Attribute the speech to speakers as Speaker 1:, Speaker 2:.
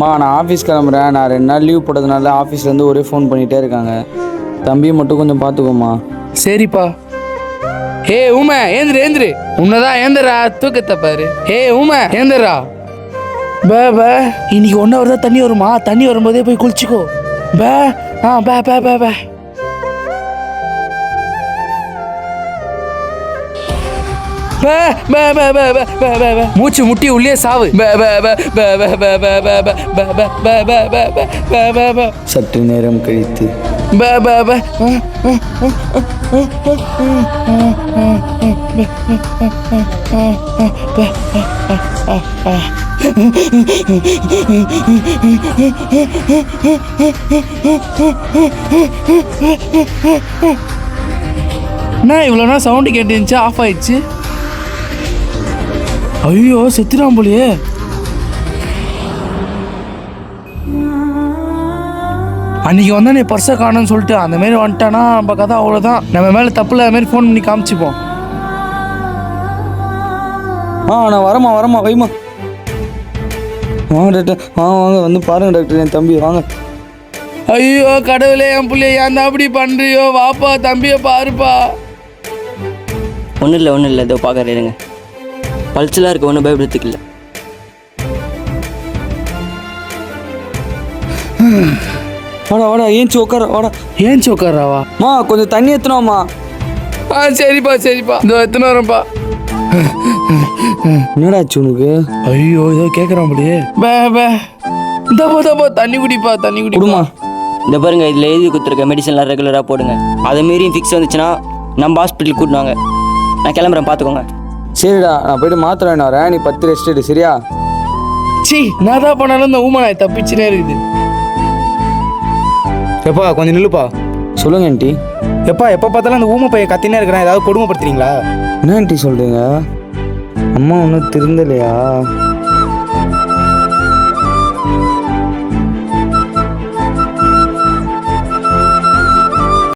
Speaker 1: மா நான் ஆஃபீஸ் கிளம்புறேன். நான் ரெண்டு நாள் லீவ் போட்டதுனால ஆஃபீஸ்லேருந்து ஒரே ஃபோன் பண்ணிகிட்டே இருக்காங்க. தம்பியை மட்டும் கொஞ்சம் பார்த்துக்கோமா
Speaker 2: சரிப்பா. ஹே உமை ஏந்திரு ஏந்திரு. உன்னதான் ஏந்திரா தூக்கத்தை பாரு. ஹே உமை ஏந்திரா பே பே இன்னைக்கு ஒன் ஹவர் தான் தண்ணி வருமா? தண்ணி வரும்போதே போய் குளிச்சுக்கோ. பே ஆ பே பே பே பே. மூச்சு முட்டி உள்ளே சாவு
Speaker 1: சற்று நேரம் கழித்து
Speaker 2: நான் இவ்வளோ நேரம் சவுண்டு கேட்டுருந்துச்சு ஆஃப் ஆயிடுச்சு ஐயோ செத்துறான் போலியே அன்னைக்கு வந்தா நீ பர்ஸை காணும்னு சொல்லிட்டு அந்த மாரி வந்துட்டானா நம்ம கதை அவ்வளோதான் நம்ம மேலே தப்புல அது மாதிரி ஃபோன் பண்ணி காமிச்சுப்போம்.
Speaker 1: ஆ நான் வரமா வரமா வைமா வாங்க டாக்டர். வாங்க வாங்க வந்து பாருங்க டாக்டர் என் தம்பி வாங்க.
Speaker 2: ஐயோ கடவுளே என் பிள்ளைய ஏன் அப்படி பண்றியோ? வாப்பா தம்பியை பாருப்பா.
Speaker 3: ஒன்றும் இல்லை ஒன்றும் இல்லை இதோ பார்க்குறேன் இருங்க. பல்ச்சலாக இருக்கு ஒன்றும் பயப்படுறதுக்கு இல்லை
Speaker 1: வாடா வாடா ஏஞ்சி உட்கார வாடா.
Speaker 2: ஏன் உட்காராவா
Speaker 1: மா கொஞ்சம் தண்ணி எத்தணும்மா
Speaker 2: ஆ சரிப்பா சரிப்பா. இதோ எத்தனை வரேன்ப்பா.
Speaker 1: என்னடா ஆச்சு உனக்கு?
Speaker 2: ஐயோ ஏதோ கேட்குறான் போலியே. பே பே. தப்போ தப்போ தண்ணி குடிப்பா தண்ணி குடிப்பா.
Speaker 1: கொடுமா.
Speaker 3: இந்த பாருங்க இதில் எழுதி கொடுத்துருக்க மெடிசன்லாம் ரெகுலராக போடுங்க. அதை மீறியும் ஃபிக்ஸ் வந்துச்சுன்னா நம்ம ஹாஸ்பிட்டல் கூட்டினாங்க நான் கிளம்புறேன் பார்த்துக்கோங்க
Speaker 1: சரிடா நான் போயிட்டு மாத்திரை வாங்கிட்டு வரேன். நீ பத்து ரெஸ்ட் எடு சரியா?
Speaker 2: சி நான் தான் பண்ணாலும் இந்த ஊமனாய் தப்பிச்சுனே இருக்குது.
Speaker 4: எப்பா கொஞ்சம் நில்லுப்பா.
Speaker 1: சொல்லுங்க ஆண்டி
Speaker 4: எப்பா எப்போ பார்த்தாலும் அந்த ஊமை பையன் கத்தினே இருக்கிறான். ஏதாவது கொடுமைப்படுத்துறீங்களா?
Speaker 1: என்ன ஆண்டி சொல்கிறீங்க அம்மா ஒன்றும் திருந்தலையா?